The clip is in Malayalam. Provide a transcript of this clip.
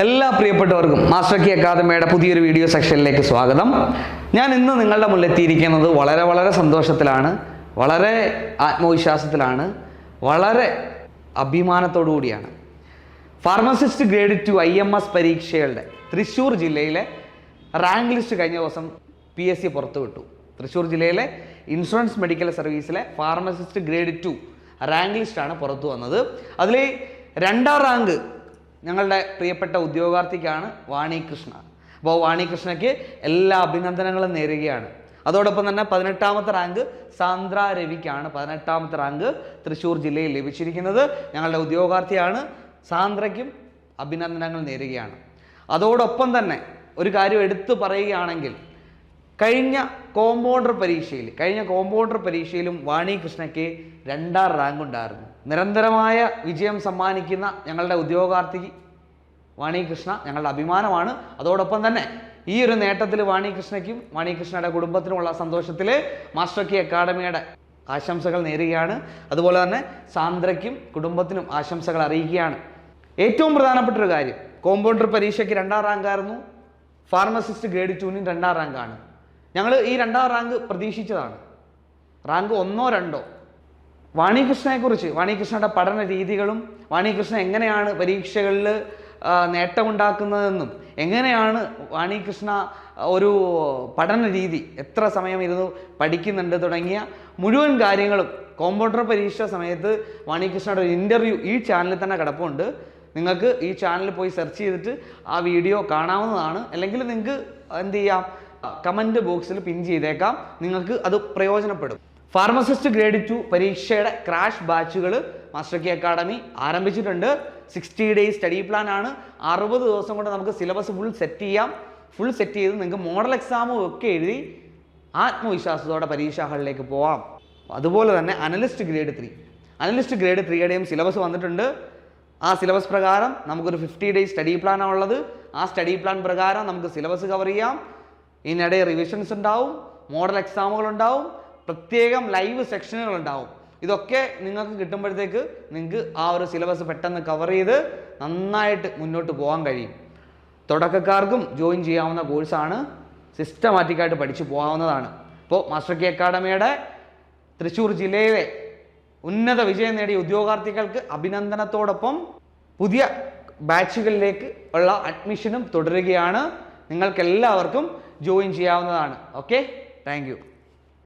എല്ലാ പ്രിയപ്പെട്ടവർക്കും മാസ്റ്റർ കി അക്കാദമിയുടെ പുതിയൊരു വീഡിയോ സെക്ഷനിലേക്ക് സ്വാഗതം. ഞാൻ ഇന്ന് നിങ്ങളുടെ മുന്നിലെത്തിയിരിക്കുന്നത് വളരെ വളരെ സന്തോഷത്തിലാണ് വളരെ ആത്മവിശ്വാസത്തിലാണ് വളരെ അഭിമാനത്തോടു കൂടിയാണ്. Pharmacist grade two I M S പരീക്ഷകളുടെ തൃശ്ശൂർ ജില്ലയിലെ റാങ്ക് ലിസ്റ്റ് കഴിഞ്ഞ ദിവസം പി എസ് സി പുറത്തുവിട്ടു. തൃശ്ശൂർ ജില്ലയിലെ ഇൻഷുറൻസ് മെഡിക്കൽ സർവീസിലെ ഫാർമസിസ്റ്റ് ഗ്രേഡ് ടു റാങ്ക് ലിസ്റ്റാണ് പുറത്തു വന്നത്. അതിൽ രണ്ടാം റാങ്ക് ഞങ്ങളുടെ പ്രിയപ്പെട്ട ഉദ്യോഗാർത്ഥിക്കാണ് വാണി കൃഷ്ണ. അപ്പോൾ വാണി കൃഷ്ണയ്ക്ക് എല്ലാ അഭിനന്ദനങ്ങളും നേരുകയാണ്. അതോടൊപ്പം തന്നെ പതിനെട്ടാമത്തെ റാങ്ക് സാന്ദ്ര രവിക്കാണ്. പതിനെട്ടാമത്തെ റാങ്ക് തൃശ്ശൂർ ജില്ലയിൽ ലഭിച്ചിരിക്കുന്നത്. ഞങ്ങളുടെ ഉദ്യോഗാർത്ഥിയാണ്. സാന്ദ്രയ്ക്കും അഭിനന്ദനങ്ങൾ നേരുകയാണ്. അതോടൊപ്പം തന്നെ ഒരു കാര്യം എടുത്തു പറയുകയാണെങ്കിൽ കഴിഞ്ഞ കോമ്പൗണ്ടർ പരീക്ഷയിൽ കഴിഞ്ഞ കോമ്പൗണ്ടർ പരീക്ഷയിലും വാണി കൃഷ്ണയ്ക്ക് രണ്ടാം റാങ്ക് ഉണ്ടായിരുന്നു നിരന്തരമായ വിജയം സമ്മാനിക്കുന്ന ഞങ്ങളുടെ ഉദ്യോഗാർത്ഥി വാണി കൃഷ്ണ ഞങ്ങളുടെ അഭിമാനമാണ്. അതോടൊപ്പം തന്നെ ഈ ഒരു നേട്ടത്തിൽ വാണി കൃഷ്ണയ്ക്കും വാണി കൃഷ്ണയുടെ കുടുംബത്തിനുമുള്ള സന്തോഷത്തിൽ മാസ്റ്റർ കി അക്കാഡമിയുടെ ആശംസകൾ നേരുകയാണ്. അതുപോലെ തന്നെ സാന്ദ്രയ്ക്കും കുടുംബത്തിനും ആശംസകൾ അറിയിക്കുകയാണ്. ഏറ്റവും പ്രധാനപ്പെട്ട ഒരു കാര്യം കോമ്പൗണ്ടർ പരീക്ഷയ്ക്ക് രണ്ടാം റാങ്കായിരുന്നു ഫാർമസിസ്റ്റ് ഗ്രേഡ് ടൂനും രണ്ടാം റാങ്കാണ്. ഞങ്ങൾ ഈ രണ്ടാം റാങ്ക് പ്രതീക്ഷിച്ചതാണ്. റാങ്ക് ഒന്നോ രണ്ടോ വാണികൃഷ്ണനെക്കുറിച്ച് വാണികൃഷ്ണയുടെ പഠന രീതികളും വാണികൃഷ്ണൻ എങ്ങനെയാണ് പരീക്ഷകളിൽ നേട്ടമുണ്ടാക്കുന്നതെന്നും എങ്ങനെയാണ് വാണികൃഷ്ണ ഒരു പഠന രീതി എത്ര സമയം ഇരുന്ന് പഠിക്കുന്നുണ്ട് തുടങ്ങിയ മുഴുവൻ കാര്യങ്ങളും കോമ്പൗണ്ടർ പരീക്ഷ സമയത്ത് വാണികൃഷ്ണയുടെ ഒരു ഇന്റർവ്യൂ ഈ ചാനലിൽ തന്നെ കിടപ്പുണ്ട്. നിങ്ങൾക്ക് ഈ ചാനലിൽ പോയി സെർച്ച് ചെയ്തിട്ട് ആ വീഡിയോ കാണാവുന്നതാണ്. അല്ലെങ്കിൽ നിങ്ങൾക്ക് എന്ത് ചെയ്യാം? കമന്റ് ബോക്സിൽ പിൻ ചെയ്തേക്കാം. നിങ്ങൾക്ക് അത് പ്രയോജനപ്പെടും. ഫാർമസിസ്റ്റ് ഗ്രേഡ് ടു പരീക്ഷയുടെ ക്രാഷ് ബാച്ചുകൾ മാസ്റ്റർ കി അക്കാഡമി ആരംഭിച്ചിട്ടുണ്ട്. സിക്സ്റ്റി ഡേയ്സ് സ്റ്റഡി പ്ലാൻ ആണ് അറുപത് ദിവസം കൊണ്ട് നമുക്ക് സിലബസ് ഫുൾ സെറ്റ് ചെയ്യാം. ഫുൾ സെറ്റ് ചെയ്ത് നിങ്ങൾക്ക് മോഡൽ എക്സാമും ഒക്കെ എഴുതി ആത്മവിശ്വാസത്തോടെ പരീക്ഷാ ഹാളിലേക്ക് പോവാം. അതുപോലെ തന്നെ analyst grade three. Analyst grade ത്രീയുടെയും syllabus വന്നിട്ടുണ്ട്. ആ സിലബസ് പ്രകാരം നമുക്കൊരു ഫിഫ്റ്റി ഡേയ്സ് സ്റ്റഡി പ്ലാനാണ് ഉള്ളത്. ആ സ്റ്റഡി പ്ലാൻ പ്രകാരം നമുക്ക് സിലബസ് കവർ ചെയ്യാം. ഇതിനിടെ റിവിഷൻസ് ഉണ്ടാവും. മോഡൽ എക്സാമുകൾ ഉണ്ടാവും. പ്രത്യേകം ലൈവ് സെക്ഷനുകൾ ഉണ്ടാവും. ഇതൊക്കെ നിങ്ങൾക്ക് കിട്ടുമ്പോഴത്തേക്ക് നിങ്ങൾക്ക് ആ ഒരു സിലബസ് പെട്ടെന്ന് കവർ ചെയ്ത് നന്നായിട്ട് മുന്നോട്ട് പോകാൻ കഴിയും. തുടക്കക്കാർക്കും ജോയിൻ ചെയ്യാവുന്ന കോഴ്സാണ് സിസ്റ്റമാറ്റിക്കായിട്ട് പഠിച്ചു പോകാവുന്നതാണ്. ഇപ്പോൾ മാസ്റ്റർ കെ അക്കാഡമിയുടെ തൃശ്ശൂർ ജില്ലയിലെ ഉന്നത വിജയം നേടിയ ഉദ്യോഗാർത്ഥികൾക്ക് അഭിനന്ദനത്തോടൊപ്പം പുതിയ ബാച്ചുകളിലേക്ക് ഉള്ള അഡ്മിഷനും തുടരുകയാണ്. നിങ്ങൾക്കെല്ലാവർക്കും ജോയിൻ ചെയ്യാവുന്നതാണ്. Okay thank